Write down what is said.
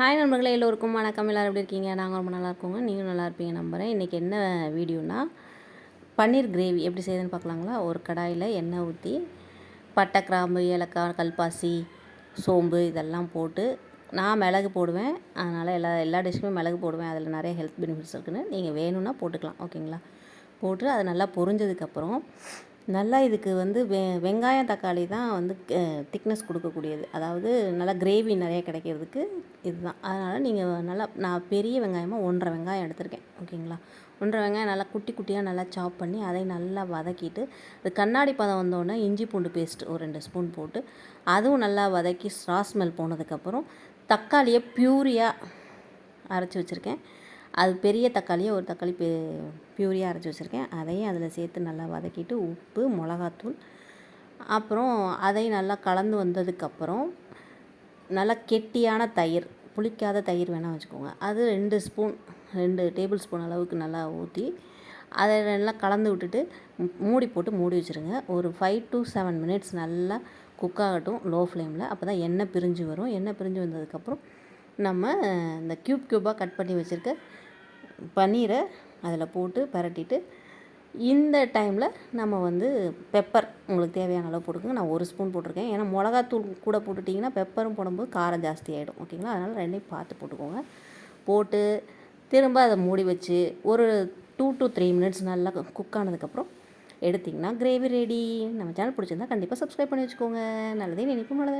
Hi நண்பர்களே எல்லோருக்கும் வணக்கம். எல்லோரும் எப்படி இருக்கீங்க? நாங்கள் ரொம்ப நல்லா இருக்கோங்க. நீங்களும் நல்லா இருப்பீங்க நம்புகிறேன் இன்றைக்கி என்ன வீடியோனா பன்னீர் கிரேவி எப்படி செய்யுதுன்னு பார்க்கலாங்களா? ஒரு கடாயில் எண்ணெய் ஊற்றி பட்டை கிராம்பு ஏலக்காய் கல்பாசி சோம்பு இதெல்லாம் போட்டு நான் மிளகு போடுவேன். அதனால் எல்லா எல்லா டிஷ்ஷுமே மிளகு போடுவேன். அதில் நிறைய ஹெல்த் பெனிஃபிட்ஸ் இருக்குதுன்னு நீங்கள் வேணும்னா போட்டுக்கலாம். ஓகேங்களா? போட்டு அது நல்லா பொரிஞ்சதுக்கப்புறம் நல்லா இதுக்கு வந்து வெ வெங்காயம் தக்காளி தான் வந்து திக்னஸ் கொடுக்கக்கூடியது. அதாவது நல்லா கிரேவி நிறைய கிடைக்கிறதுக்கு இதுதான். அதனால் நீங்கள் நல்லா நான் பெரிய வெங்காயமாக ஒன்றரை வெங்காயம் எடுத்திருக்கேன். ஓகேங்களா? ஒன்றரை வெங்காயம் நல்லா குட்டி குட்டியாக நல்லா சாப் பண்ணி அதை நல்லா வதக்கிட்டு அது கண்ணாடி பதம் வந்தோடனே இஞ்சி பூண்டு பேஸ்ட் ஒரு ரெண்டு ஸ்பூன் போட்டு அதுவும் நல்லா வதக்கி ஸ்ரா ஸ்மெல் போனதுக்கப்புறம் தக்காளியை பியூரியாக அரைச்சி வச்சுருக்கேன். அது பெரிய தக்காளியை ஒரு தக்காளி பெ பியூரியாக அரைச்சி வச்சுருக்கேன். அதையும் அதில் சேர்த்து நல்லா வதக்கிட்டு உப்பு மிளகாத்தூள் அப்புறம் அதையும் நல்லா கலந்து வந்ததுக்கப்புறம் நல்லா கெட்டியான தயிர் புளிக்காத தயிர் வேணால் வச்சுக்கோங்க. அது ரெண்டு ஸ்பூன் ரெண்டு டேபிள் ஸ்பூன் அளவுக்கு நல்லா ஊற்றி அதை நல்லா கலந்து விட்டுட்டு மூடி போட்டு மூடி வச்சுருங்க. ஒரு ஃபைவ் டு செவன் மினிட்ஸ் நல்லா குக் ஆகட்டும் லோ ஃப்ளேமில் அப்போ தான் எண்ணெய் பிரிஞ்சு வரும். எண்ணெய் பிரிஞ்சு வந்ததுக்கப்புறம் நம்ம இந்த க்யூப் க்யூப்பாக கட் பண்ணி வச்சுருக்க பன்னீரை அதில் போட்டு பரட்டிட்டு இந்த டைமில் நம்ம வந்து பெப்பர் உங்களுக்கு தேவையான அளவு போட்டுக்கோங்க. நான் ஒரு ஸ்பூன் போட்டிருக்கேன். ஏன்னா மிளகாத்தூள் கூட போட்டுட்டிங்கன்னா பெப்பரும் போடும்போது காரம் ஜாஸ்தி ஆகிடும் ஓகேங்களா அதனால் ரெண்டையும் பார்த்து போட்டுக்கோங்க. போட்டு திரும்ப அதை மூடி வச்சு ஒரு டூ டு த்ரீ மினிட்ஸ் நல்லா குக் ஆனதுக்கப்புறம் எடுத்திங்கன்னா கிரேவி ரெடி நம்ம சேனல் பிடிச்சிருந்தா கண்டிப்பாக சப்ஸ்கிரைப் பண்ணி வச்சுக்கோங்க. நல்லதே நினைப்பும். நல்லதே